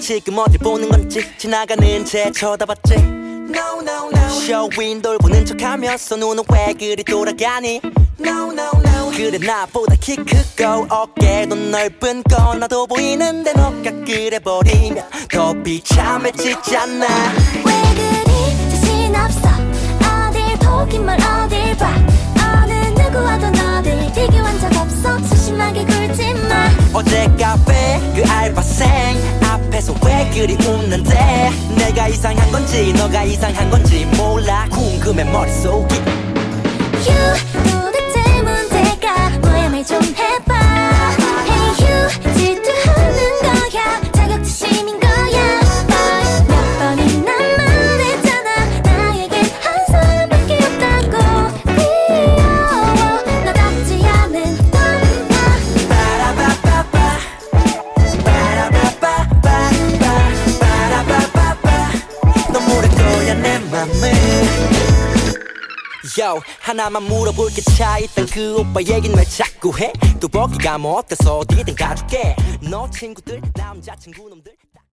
지금 어딜 보는 건지 지나가는 채 쳐다봤지. No no no. 쇼윈 돌보는 척하면서 눈은 왜 그리 돌아가니? No no no. 그래 나보다 키 크고 어깨도 넓은 거 나도 보이는데 너가 그래 버리면 더 비참해지잖아 왜 그리 웃는데 내가 이상한 건지 너가 이상한 건지 몰라 궁금해 머릿속이 You Yo 하나만 물어볼게 차있던 그 오빠 얘긴 왜 자꾸 해? 뚜벅이가 뭐 어때서 어디든 가줄게. 너 친구들 남자친구 놈들